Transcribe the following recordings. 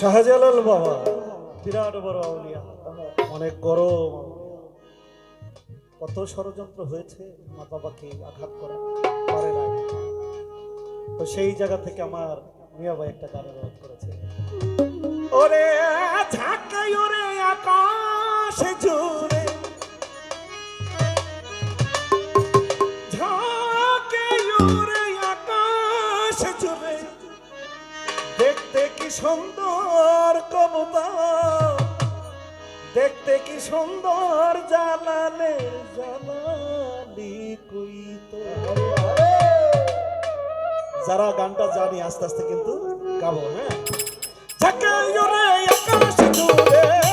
শাহজালাল বাবা, বিরাট বড় আউলিয়া। অনেক গরম। কত ষড়যন্ত্র হয়েছে মা বাবাকে আঘাত করা পারে না তো সেই জায়গা থেকে আমার মিয়া ভাই একটা গান অনুরোধ করেছে। ওরে ঝাঁকাই, ওরে আকাশ জুড়ে। ঝাঁকাই, ওরে আকাশ জুড়ে। সুন্দর কবুতা দেখতে কি সুন্দর জালালে, জালালি তো। যারা গানটা জানি, আস্তে আস্তে কিন্তু গাবো হ্যাঁ? ঝাঁকাই ওরে আকাশ জুড়ে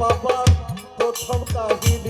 বাবার প্রথম কাহিনী।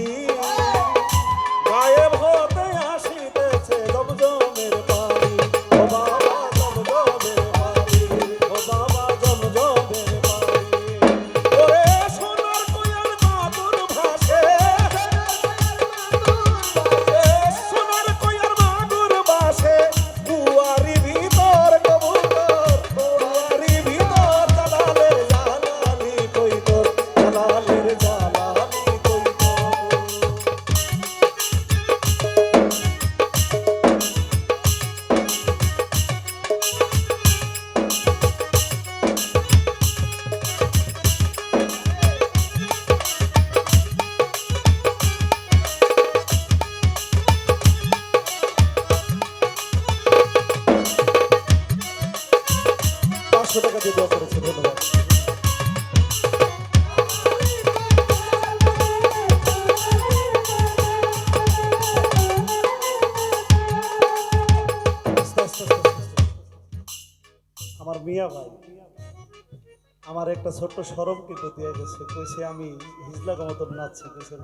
আমার একটা ছোট্ট সরম কিন্তু দিয়ে গেছে কইছে আমি হিজলা মতন নাচছি, কইছে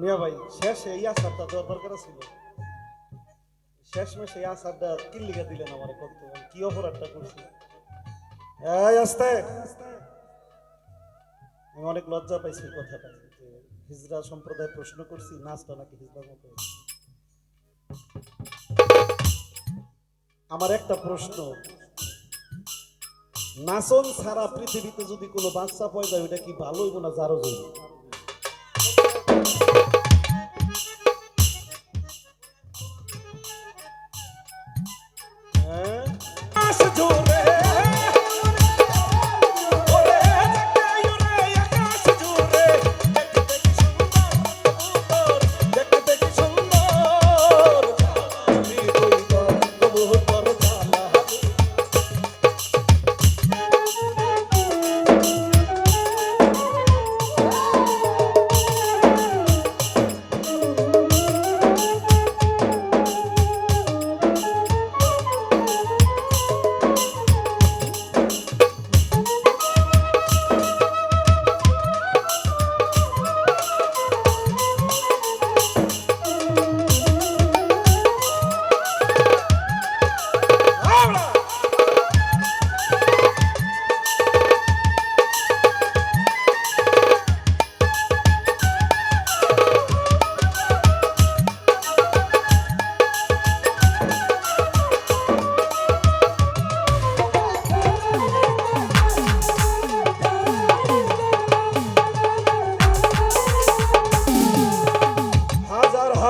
মিয়া ভাই, শেষে এই আসারটা দেওয়ার দরকার ছিল শেষ মেশে এই আসারটা কি লিখে দিলেন আমার কত কি অপরাধটা করছি? এই আমি অনেক লজ্জা পাইছি কথাটা হিজরা সম্প্রদায় প্রশ্ন করছি, নাচটা নাকি হিজরার মতো আমার একটা প্রশ্ন নাচন ছাড়া পৃথিবীতে যদি কোনো বাচ্চা পয়দা ওইটা কি ভালো হইব না যারও হইব?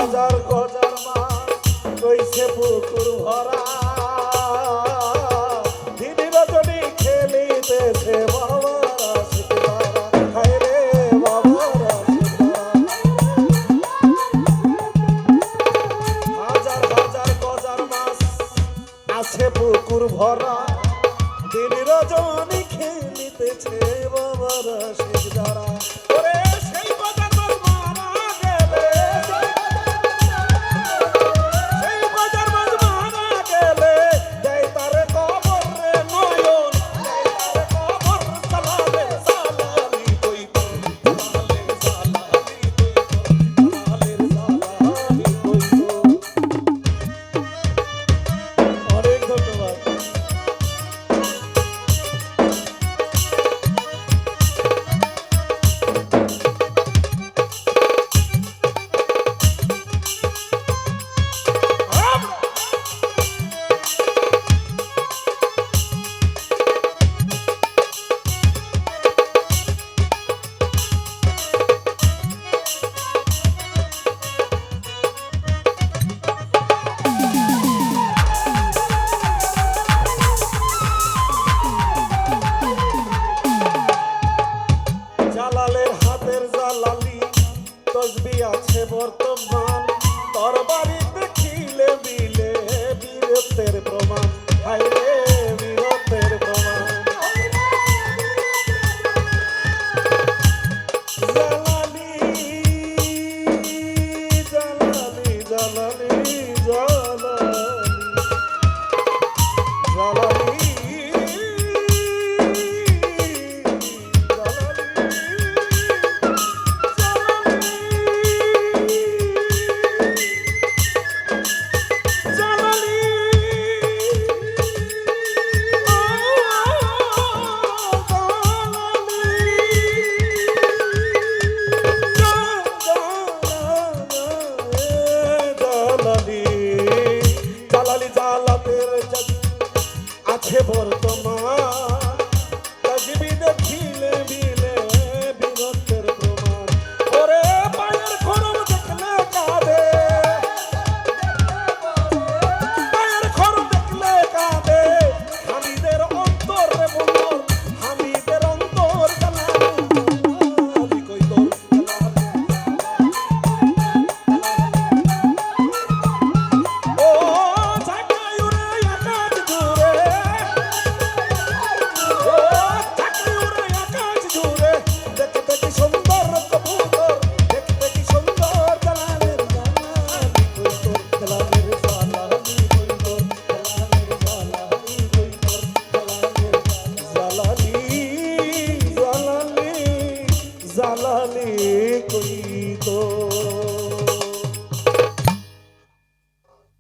হাজার গজার মাছ রয়েছে পুকুর ভরা। দিদি রজনী খেলিতেছে বাবা আছে পুকুর ভরা। দিন রজনী খেলিতেছে বাবার আসে সম্মান। তরবারি দেখিলে মিলে বীরত্বের প্রমাণ। হাইরে বীরত্বের প্রমাণ। জ্বালানি জ্বালানি জ্বালানি জ্বালানি